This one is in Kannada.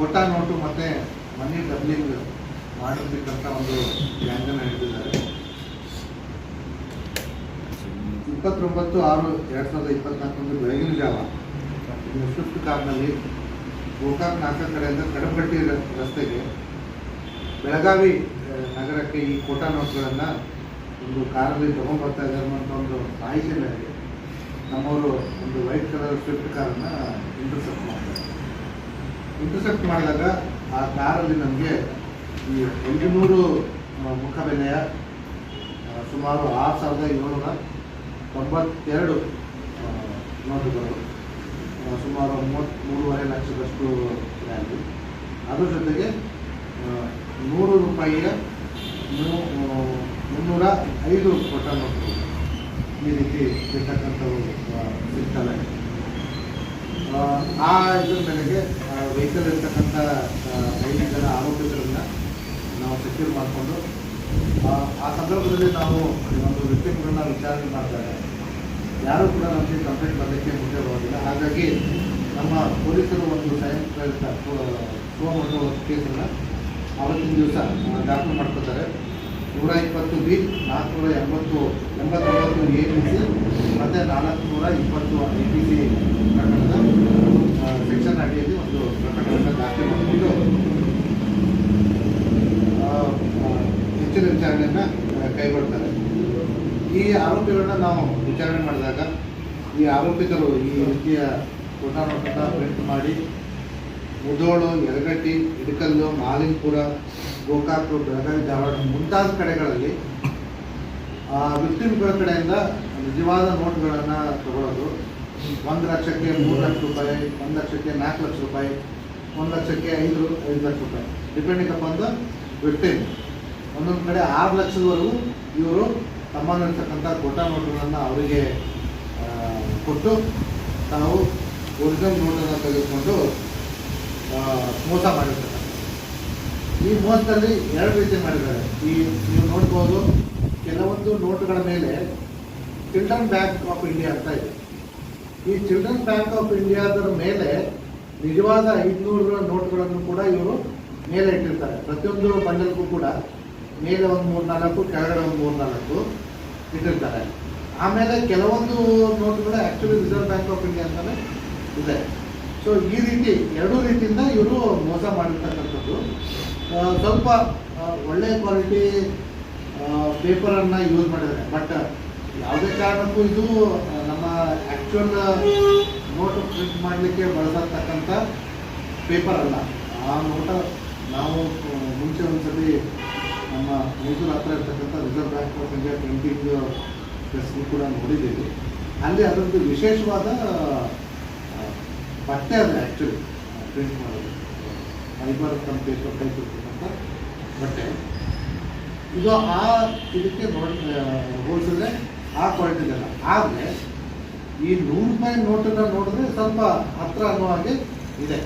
ಕೋಟಾ ನೋಟು ಮತ್ತು ಮನಿ ಡಬ್ಲಿಂಗ್ ಮಾಡಿರ್ತಕ್ಕಂಥ ಒಂದು ವ್ಯಾಂಗನ ಹಿಡಿದಿದ್ದಾರೆ ಇಪ್ಪತ್ತೊಂಬತ್ತು ಆರು ಎರಡು ಸಾವಿರದ ಇಪ್ಪತ್ನಾಲ್ಕರಂದು ಬೆಳಗಿನ ಜಾವ ಸ್ವಿಫ್ಟ್ ಕಾರ್ನಲ್ಲಿ ಗೋಕಾಕ್ ನಾಲ್ಕ ಕಡೆಯಿಂದ ಕಡಪಟ್ಟಿ ರಸ್ತೆಗೆ ಬೆಳಗಾವಿ ನಗರಕ್ಕೆ ಈ ಕೋಟಾ ನೋಟ್ಗಳನ್ನು ಒಂದು ಕಾರಲ್ಲಿ ತೊಗೊಂಡ್ಬರ್ತಾ ಇದ್ದಾರೆ ಅಂತ ಒಂದು ಮಾಹಿತಿ ನಮ್ಮವರು ಒಂದು ವೈಟ್ ಕಲರ್ ಸ್ವಿಫ್ಟ್ ಕಾರನ್ನು ಇಂಟರ್ಸೆಪ್ಟ್ ಮಾಡ್ತಾರೆ ಇಂಟರ್ಸೆಪ್ಟ್ ಮಾಡಿದಾಗ ಆ ಕಾರಲ್ಲಿ ನಮಗೆ ಈ ಒಂದು ನೂರು ಮುಖಬೆಲೆಯ ಸುಮಾರು ಆರು ಸಾವಿರದ ಏಳ್ನೂರ ತೊಂಬತ್ತೆರಡು ನೋಟುಗಳು ಸುಮಾರು ಮೂವತ್ತ್ ಮೂರುವರೆ ಲಕ್ಷದಷ್ಟು ವ್ಯಾಲ್ಯೂ ಅದ್ರ ಜೊತೆಗೆ ನೂರು ರೂಪಾಯಿಯ ಮುನ್ನೂರ ಐದು ಕೊಟ್ಟ ನೋಟುಗಳು ಈ ರೀತಿ ಇರ್ತಕ್ಕಂಥವು ಸಿಗ್ತವೆ ಆ, ಇದ್ರ ಮೇಲೆಗೆ ವೆಹಿಕಲ್ ಇರ್ತಕ್ಕಂಥ ಐದು ಜನ ಆರೋಪಿತರನ್ನ ನಾವು ಸೆಕ್ಯೂರ್ ಮಾಡಿಕೊಂಡು, ಆ ಸಂದರ್ಭದಲ್ಲಿ ನಾವು ಒಂದು ವ್ಯಕ್ತಿಗಳನ್ನ ವಿಚಾರಣೆ ಮಾಡಿದಾಗ ಯಾರು ಕೂಡ ನಮಗೆ ಕಂಪ್ಲೇಂಟ್ ಮಾಡಲಿಕ್ಕೆ ಮುಂದೆ ಹಾಗಾಗಿ ನಮ್ಮ ಪೊಲೀಸರು ಒಂದು ಸ್ವಯಂ ಪ್ರೇರಿತ ಶಿವಮೊಗ್ಗ ಕೇಸನ್ನು ಅವತ್ತಿನ ದಿವಸ ದಾಖಲು ಮಾಡ್ಕೋತಾರೆ ನೂರ ಇಪ್ಪತ್ತು ಬಿ, ನಾಲ್ಕುನೂರ ಎಂಬತ್ತು, ಎಂಬತ್ತೊಂಬತ್ತು ಎ ಪಿ ಸಿ, ಮತ್ತು ನಾಲ್ಕುನೂರ ಇಪ್ಪತ್ತು ಐ ಪಿ ಸಿ. ಸೆಕ್ಷನ್ ಅಡಿಯಲ್ಲಿ ಒಂದು ಪ್ರಕರಣವನ್ನು ದಾಖಲೆ ಮಾಡಿಕೊಂಡು ಹೆಚ್ಚಿನ ವಿಚಾರಣೆಯನ್ನು ಕೈಗೊಳ್ತಾರೆ. ಈ ಆರೋಪಿಗಳನ್ನ ನಾವು ವಿಚಾರಣೆ ಮಾಡಿದಾಗ, ಈ ಆರೋಪಿತರು ಈ ರೀತಿಯ ಫೋಟೋ ನೋಟನ್ನ ಪ್ರಿಂಟ್ ಮಾಡಿ ಮುದೋಳು ಯಲಗಟ್ಟಿ ಇಡಕಲ್ಲು ಮಾಲಿಂಗಪುರ ಗೋಕಾಕ್ ಬೆಳಗಾವಿ, ಧಾರವಾಡ ಮುಂತಾದ ಕಡೆಗಳಲ್ಲಿ ವಿಕ್ಟಿಮ್ಗಳ ಕಡೆಯಿಂದ ನಿಜವಾದ ನೋಟ್ಗಳನ್ನು ತಗೊಳ್ಳೋದು ಒಂದು ಲಕ್ಷಕ್ಕೆ ಮೂರು ಲಕ್ಷ ರೂಪಾಯಿ, ಒಂದು ಲಕ್ಷಕ್ಕೆ ನಾಲ್ಕು ಲಕ್ಷ ರೂಪಾಯಿ, ಒಂದು ಲಕ್ಷಕ್ಕೆ ಐದು ಐದು ಲಕ್ಷ ರೂಪಾಯಿ. ಡಿಪೆಂಡಿಂಗ್ ಅಪಾನ್ ದ ವಿಕ್ಟಿಮ್ ಒಂದೊಂದು ಕಡೆ ಆರು ಲಕ್ಷದವರೆಗೂ ಇವರು ತಮ್ಮಲ್ಲಿರ್ತಕ್ಕಂಥ ಕೋಟಾ ನೋಟುಗಳನ್ನು ಅವರಿಗೆ ಕೊಟ್ಟು ತಾವು ಒರಿಜಿನಲ್ ನೋಟನ್ನು ತೆಗೆದುಕೊಂಡು ಮೋಸ ಮಾಡಿರ್ತಾರೆ. ಈ ಮೋಸದಲ್ಲಿ ಎರಡು ರೀತಿ ಮಾಡಿದ್ದಾರೆ. ಈ ನೀವು ನೋಡ್ಬೋದು, ಕೆಲವೊಂದು ನೋಟುಗಳ ಮೇಲೆ ಚಿಲ್ಡ್ರನ್ ಬ್ಯಾಂಕ್ ಆಫ್ ಇಂಡಿಯಾ ಅಂತ ಇದೆ. ಈ ಚಿಲ್ಡ್ರನ್ ಬ್ಯಾಂಕ್ ಆಫ್ ಇಂಡಿಯಾದರ ಮೇಲೆ ನಿಜವಾದ ಐದುನೂರು ನೋಟ್ಗಳನ್ನು ಕೂಡ ಇವರು ಮೇಲೆ ಇಟ್ಟಿರ್ತಾರೆ. ಪ್ರತಿಯೊಂದು ಬಂಡಲ್ಗೂ ಕೂಡ ಮೇಲೆ ಒಂದು ಮೂರು ನಾಲ್ಕು ಕೆಳಗಡೆ ಒಂದು ಮೂರು ನಾಲ್ಕು ಇಟ್ಟಿರ್ತಾರೆ. ಆಮೇಲೆ ಕೆಲವೊಂದು ನೋಟ್ಗಳು actually Reserve Bank of India ಅಂತಲೇ ಇದೆ. ಸೊ ಈ ರೀತಿ ಎರಡೂ ರೀತಿಯಿಂದ ಇವರು ಮೋಸ ಮಾಡಿರ್ತಕ್ಕಂಥದ್ದು. ಸ್ವಲ್ಪ ಒಳ್ಳೆಯ ಕ್ವಾಲಿಟಿ ಪೇಪರನ್ನು ಯೂಸ್ ಮಾಡಿದ್ದಾರೆ. ಬಟ್ ಯಾವುದೇ ಕಾರಣಕ್ಕೂ ಇದು ನಮ್ಮ ಆ್ಯಕ್ಚುಯಲ್ ನೋಟ್ ಪ್ರಿಂಟ್ ಮಾಡಲಿಕ್ಕೆ ಬಳಸತಕ್ಕಂಥ ಪೇಪರ್ ಅಲ್ಲ. ಆ ನೋಟ ನಾವು ಮುಂಚೆ ಒಂದ್ಸತಿ ನಮ್ಮ ಮೈಸೂರು ಹತ್ರ ಇರ್ತಕ್ಕಂಥ Reserve Bank of India printing ಪ್ರೆಸ್ಗೂ ಕೂಡ ನೋಡಿದ್ದೀವಿ. ಅಲ್ಲಿ ಅದರದ್ದು ವಿಶೇಷವಾದ ಬಟ್ಟೆ ಅದು ಆ್ಯಕ್ಚುಲಿ ಪ್ರಿಂಟ್ ಮಾಡೋದು. ಫೈಬರ್ ಕಮ್ ಪೇಪರ್ ಟೈಪ್ ಇರ್ತಕ್ಕಂಥ ಬಟ್ಟೆ. ಇದು ಆ, ಇದಕ್ಕೆ ನೋಡಿ ಹೋಲಿಸಿದ್ರೆ ಆ ಕ್ವಾಲಿಟಿ ಇದೆಲ್ಲ ಆದರೆ ಈ ನೂರು ರೂಪಾಯಿ ನೋಟನ್ನು ನೋಡಿದ್ರೆ ಸ್ವಲ್ಪ ಹತ್ರ ಅನ್ನೋ ಹಾಗೆ ಇದೆ.